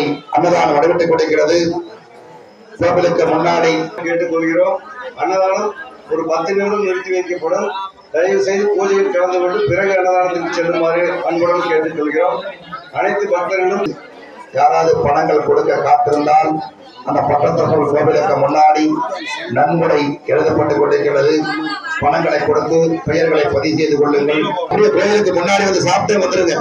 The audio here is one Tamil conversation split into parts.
முன்னாடி அன்னதானம் நடைபெற்றுக் கொடுக்கிறது கோவிலுக்கு முன்னாடி கேட்டுக்கொள்கிறோம். அன்னதானம் ஒரு பத்து நிமிடம் நிறுத்தி வைக்கப்படும். தயவு செய்து பூஜையில் கலந்து கொண்டு பிறகு அன்னதானத்துக்கு செல்லுமாறு அன்புடன் கேட்டுக்கொள்கிறோம். அனைத்து பக்தர்களும் யாராவது பணங்கள் கொடுக்க காத்திருந்தால் அந்த பட்டத்தொகை கோவிலுக்கு முன்னாடி நன்முறை எழுதப்பட்டுக் கொண்டிருக்கிறது. பணங்களை கொடுத்து பெயர்களை பதிவு செய்து கொள்ளுங்கள். அப்படியே கோவிலுக்கு முன்னாடி வந்து சாப்பிட்டே வந்துருங்க.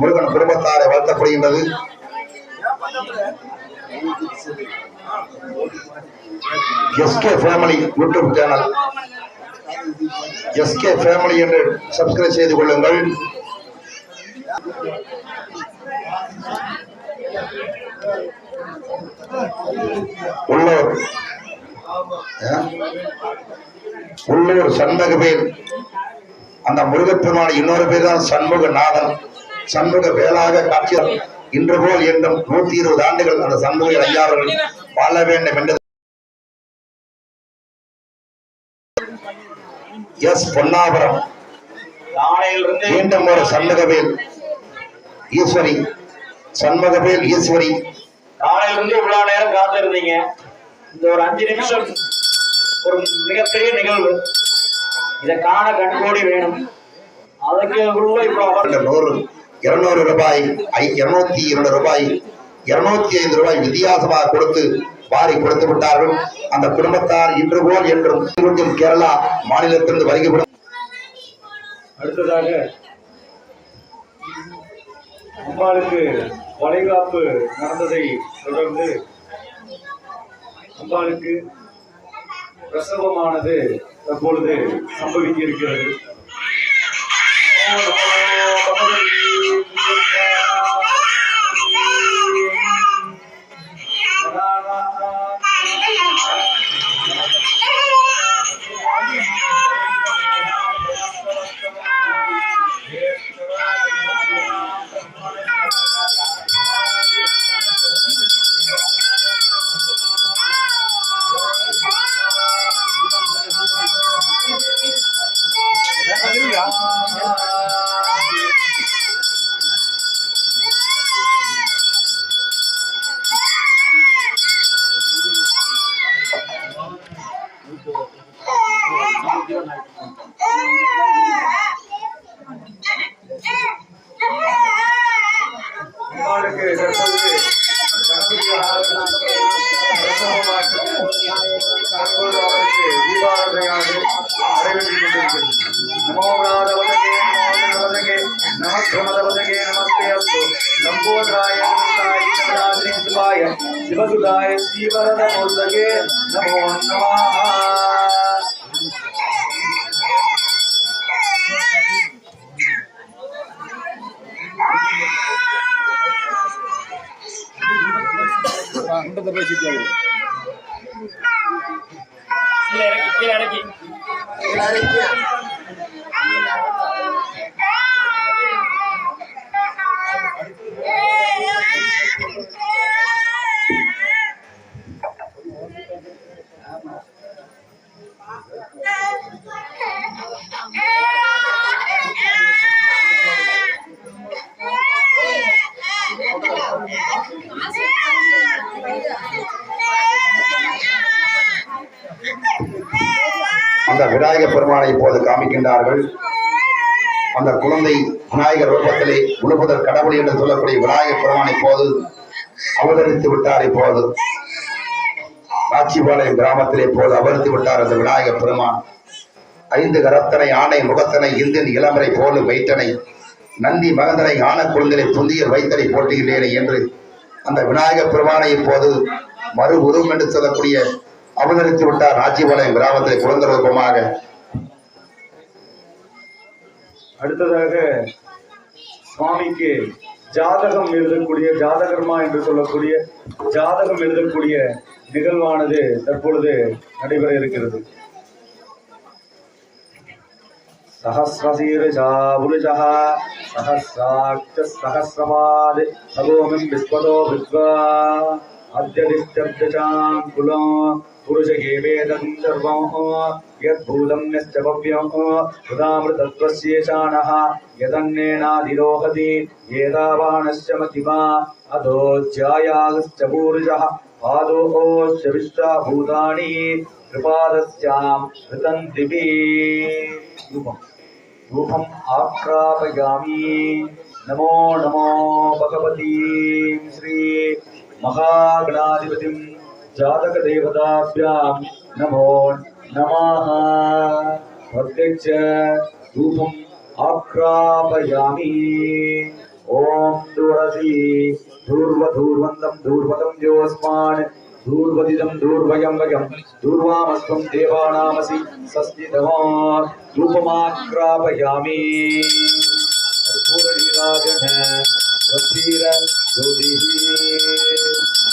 முருகன் குடும்பத்தாரை வளர்த்தப்படுகின்றது SK family YouTube channel SK family என்று சப்ஸ்கிரைப் செய்து கொள்ளுங்கள். உள்ளூர் உள்ளூர் சண்முக பேர். அந்த முருகப்பெருமான இன்னொரு பேர் தான் சண்முக நாதன். சண்முக வேளாக காட்சி இன்று போல் என்றும் நூத்தி இருபது ஆண்டுகள் அந்த சண்முக ஐயாவர்கள் வாழ வேண்டும் என்று எஸ் பொன்னாபுரம். மீண்டும் ஒரு சண்முகவேல் ஈஸ்வரி. சண்முகவேல் ஈஸ்வரி. காலையிலிருந்து இவ்வளவு நேரம் காத்திருந்தீங்க. இந்த ஒரு அஞ்சு நிமிஷம் ஒரு மிகப்பெரிய நிகழ்வு. இதை காண கண்கோடி வேணும். அதுக்கு இந்த நூறு இருநூறு ரூபாய் ஐ- இருநூத்தி இரண்டு ரூபாய் இருநூத்தி ஐந்து ரூபாய் வித்தியாசமாக கொடுத்து வாரி கொடுத்து விட்டார்கள். அந்த குடும்பத்தார் இன்று போல் என்றும் கொஞ்சம் கேரளா மாநிலத்திலிருந்து வருகிறப்படும் அடுத்ததாக அம்பாளுக்கு வளைகாப்பு நடந்ததை தொடர்ந்து அம்பாளுக்கு பிரசவமானது தற்பொழுது சம்பவிக்க இருக்கிறது. ரெண்டு போய் சுத்தி ஆகுது கீழே இறக்கி கீழே இறக்கி அந்த விநாயகர் பெருமானை இப்போது காமிக்கின்றார்கள். அந்த குழந்தை விநாயகர் ரூபத்திலே உழுப்புதல் கடவுள் என்று சொல்லக்கூடிய விநாயகர் பெருமானை போது அவதரித்து விட்டார் இப்போது. காட்சிபாளையம் கிராமத்திலே போது அவதரித்து விட்டார் அந்த விநாயகர் பெருமான். ஐந்து கரத்தனை ஆணை முகத்தனை இந்தின் இளமரை போலும் வைத்தனை நந்தி மகந்தனை ஆன குழந்தை புந்தியர் வைத்தனை போட்டுகின்றேனே என்று அந்த விநாயகர் பெருமானை இப்போது மறு உருவம் என்று சொல்லக்கூடிய அவதரித்து விட்டார். ராஜ்யபாளையம் கிராமத்தில் குழந்தை ரூபமாக அடுத்ததாக சுவாமிக்கு ஜாதகம் எழுதக்கூடிய ஜாதகர்மா என்று சொல்லக்கூடிய ஜாதகம் எழுதக்கூடிய நிகழ்வானது தற்பொழுது நடைபெற இருக்கிறது. சஹசிரசீருஷாபுருஷः சஹசிராட்ச சஹசிரபாத் சகோமிம் விஸ்வதோ வித்வா அத்யதிஷ்டப்தசாம் குலம் पुरुषगेवेदं सर्वं यद्भूतं यश्च भव्यं सुधामृतत्वस्येषाणः यदन्नेनाधिरोहति एतावानश्च महिमा अधोऽध्यायाश्च पूरुषः पादोश्च धूपम् आक्रापयामि नमो नमो भगवतीं श्री जातकदेवताभ्यां नमो नमः। प्रत्यक्ष धूपम् आक्रापयामि ॐ दूरसि दूर्वधूर्वन्दं दूर्वदं योऽस्मान् दूर्वदिदं दूर्वयं वयं दूर्वामस्त्वं देवानामसि सस्तितमा धूपमाक्रापयामि कर्पूरनीराजन ज्योतिः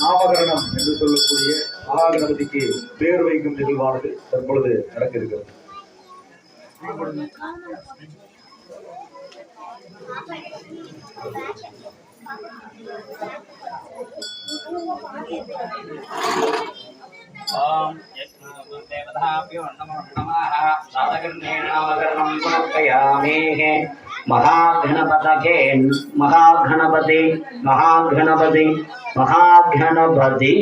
நாமகரணம் என்று சொல்லக்கூடிய மகாகணபதிக்கு பேர் வைக்கும் நிகழ்வானது தற்பொழுது நடக்க இருக்கிறது ॐ देवताभ्यो नमो नमः साधकर्णेन नामकरणं समर्पयामि மகாகணபதகே மகாகணபதி மகாகணபதி மகாகணபதி.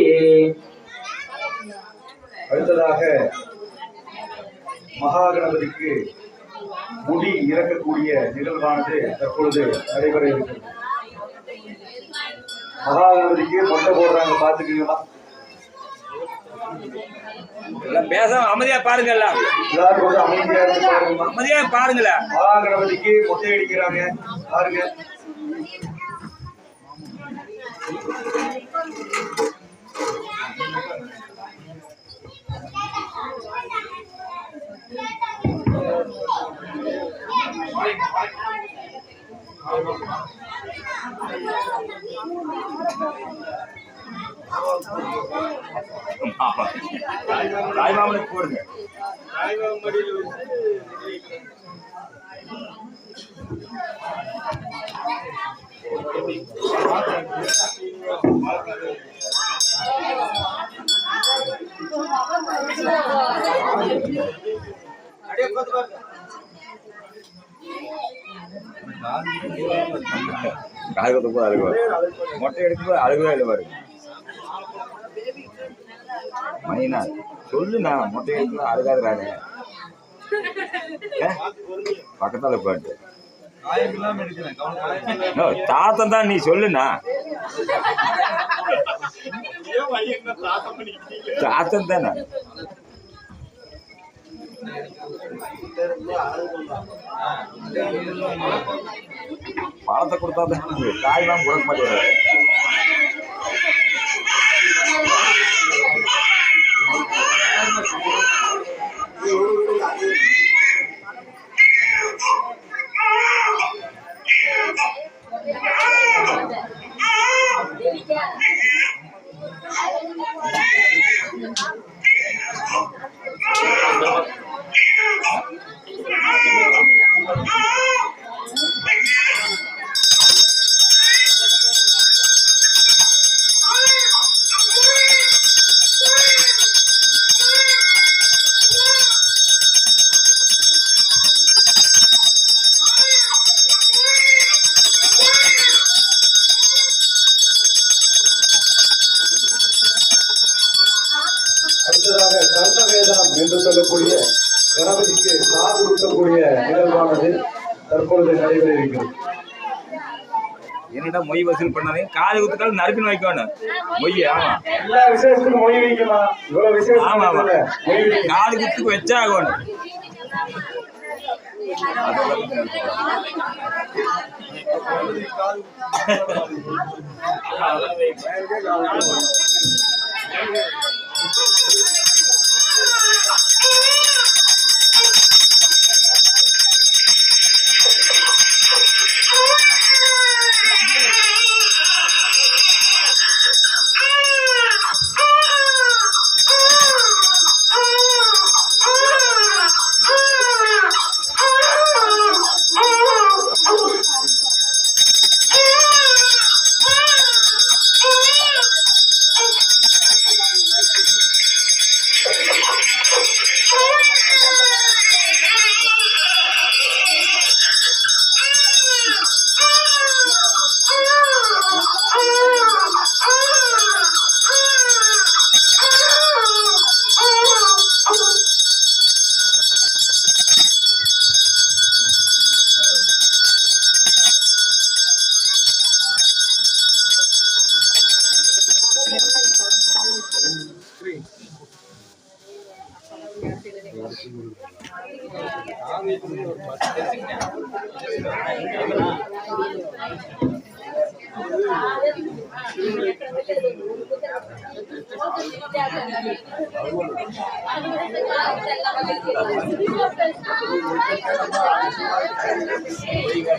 அடுத்ததாக மகாகணபதிக்கு முடி இறக்கக்கூடிய நிகழ்வானது தற்பொழுது நடைபெற இருக்கிறது. மகாகணபதிக்கு மொட்டை போடுறாங்க பார்த்துக்கீங்களா பேசாம அமைதியா பாருங்க எல்லாம் எல்லாரும் கொஞ்சம் அமைதியா இருந்து பாருங்கம்மா. அமைதியா பாருங்கள மகாகணபதிக்கு மொட்டை அடிக்கிறாங்க. பாருங்க. காது குத்தும் போது அழுகுவார் மொட்டை எடுக்கும் போது அழுகவே இல்லை பாருங்க. மைனா சொல்லுண்ணா மொட்டை எடுக்கும் அழுகாதுறாங்க பக்கத்தால போட்டு நோ, தாத்தன் தான் நீ சொல்லுண்ணா. தாத்தன் தானே. பழத்தை கொடுத்தா தான். காய்லாம் கொடுக்க மாட்டேங்கிறாரு. என்னடா மொய் வசூல் பண்ணாதீங்க. காது குத்துக்கால் நறுக்குன்னு வைக்கணும். மொய் ஆமா. எல்லா விசேஷத்துக்கும் மொழி வைக்கலாம். இவ்வளவு விசேஷம் ஆமா ஆமா. Yeah.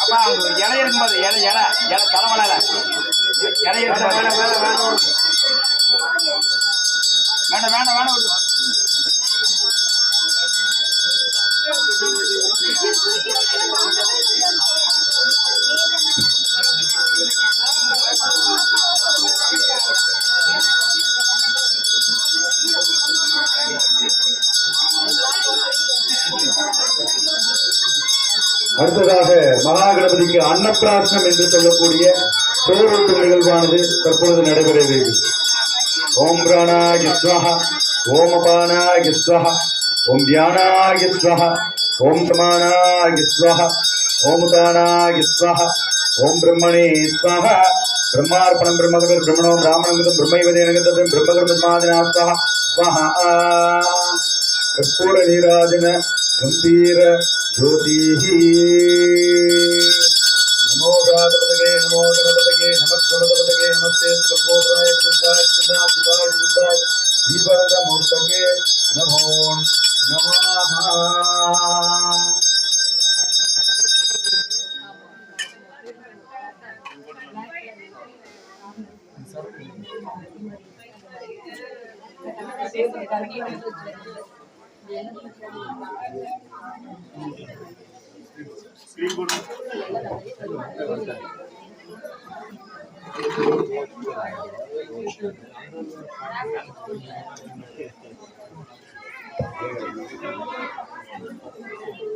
அப்பா அங்க ஒரு இலை இருக்கும்போது இலை இலை இலை தலைமலையில இலை இருக்கும்போது வேண்டாம் வேண்டாம் வேண்டாம் வேண்டாம் விடு. அடுத்ததாக இப்போதைக்கு அன்னப்பிராசனம் என்று சொல்லக்கூடிய சோரூட்டு நிகழ்வானது தற்பொழுது நடைபெறுகிறது. ஓம் பிராணாய ஸ்வஹா ஓம் அபானாய ஸ்வஹா ஓம் தியானாய ஸ்வஹா ஓம் சமானாய ஸ்வஹா ஓம் தானாய ஸ்வஹா ஓம் பிரம்மணே ஸ்வஹா. பிரம்மார்ப்பணம் பிரம்மகவிர் பிரம்மணோ பிராமணங்கதம் பிரம்மைவதேனகதம் பிரம்மகர்மத்மாதினாஸ்வா ஸ்வஹா. கற்பூர நீராஜன கம்பீர ஜோதிஹி. ब्रह्मदे नमस्ते सुलभोदराय कृताय कृताधिपाय कृताय धीवरदमूर्तके नमो नमः Thank you. Thank you.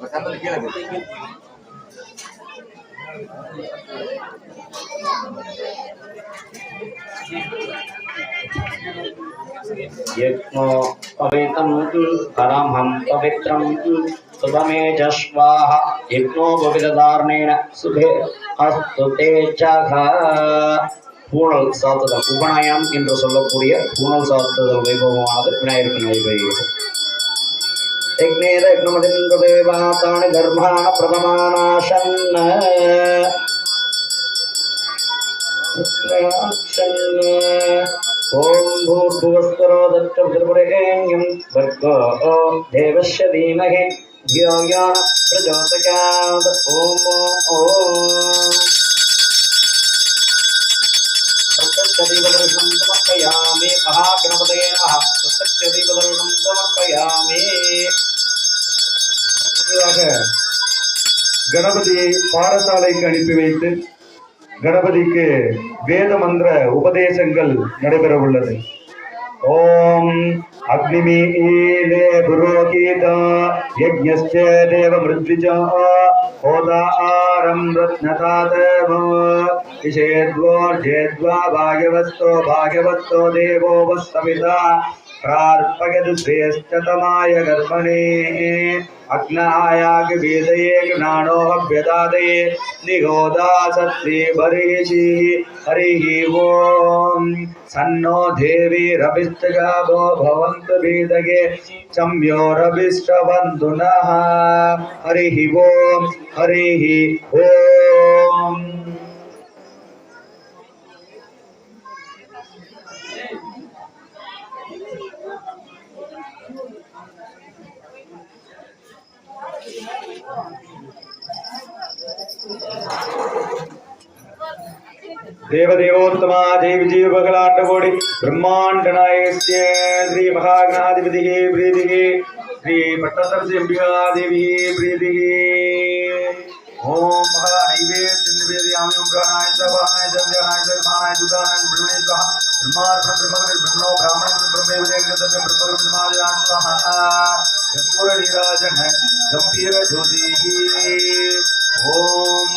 Pasando el día de hoy. यज्ञो पवित्रं परमं पवित्रं शुभमे च स्वाहा यज्ञो பவிததாரணேன சுபே அஸ்து தேஜக பூணல் சாத்துதல் உபநயம் என்று சொல்லக்கூடிய பூணல் சாத்துதல் வைபவமானது விநாயகருக்கு நடைபெறுகிறது യജ്ഞേരഗ്നമതിന്ദേവാതാണി ഗർഭാണ പ്രഥമാനാശൻ ഓം ഭൂർഭുവസ്വരോദറ്റൃപുരേണ്യം ഭർഗോ ഓം ദേവശ്യ ധീമഹി ധിയോ യോ പ്രചോദയാത് ഓം ഓം प्रचोदयात् ॐ ॐ प्रत्यक्षदीपदर्शनं समर्पयामि महागणपतये नमः प्रत्यक्षदीपदर्शनं समर्पयामि அடுத்ததாக கணபதியை பாடசாலைக்கு அனுப்பி வைத்து கணபதிக்கு வேத மந்திர உபதேசங்கள் நடைபெற உள்ளது ஓம் அக்னிமீலே புரோகீத யஜ்ஞஸ்ய தேவ மிருத்விஜா वारं रत्नतात दिशेद्वोर्जेद्वा भाग्यवस्तो भाग्यवस्तो देवो वस्तमिता प्रार्पयतु श्रेयश्च तमाय गर्भणे अग्नायाग्वेदये ज्ञानोऽभ्यदादये निगोदा सत्रे बरेशि हरिः ॐ सन्नो देवीरभिश्च गाभो भवन्तु भेदगे चम्योरविश्रबन्धुनः हरि ओम हरि ओम। देवदेवोत्तमा देवी जीव बगलांडकोड़ी ब्रह्मांड नायस्य श्री महागणाधिपति के प्रीति के श्री भट्टासरसी अंबिका देवी प्रीति के ओम महानैवेद्यं निवेदयामि ओम प्राणाय सवाय जंजनाय सर्वाय दुदाय ब्रह्मणे स्वाहा ब्रह्मार्पण ब्रह्मग्र ब्रह्मणो ब्राह्मणं ब्रह्मेव देवगतव्यं ब्रह्मग्रमादया स्वाहा कर्पूर नीराजन गंभीर ज्योतिः ओम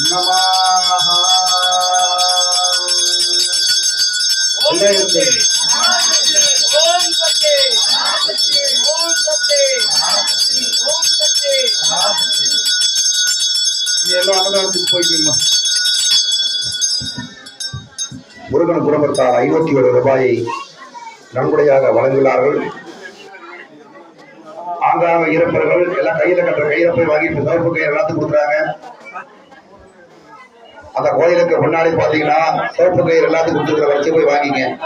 नमः। நீ எல்லாம் அன்னதானத்துக்கு போய்க்குமா முருகன் குடும்பத்தார் ஐநூத்தி ஒரு ரூபாயை நன்கொடையாக வழங்குகிறார்கள். ஆங்காங்க இருப்பவர்கள் எல்லாம் கையில கட்டுற கையில போய் வாங்கி இப்ப சிவப்பு கயிறு எல்லாத்துக்கும் கொடுக்குறாங்க. அந்த கோயிலுக்கு முன்னாடி பாத்தீங்கன்னா சிவப்பு கயிறு எல்லாத்துக்கும் கொடுத்துருக்குற வச்சு போய் வாங்கிங்க.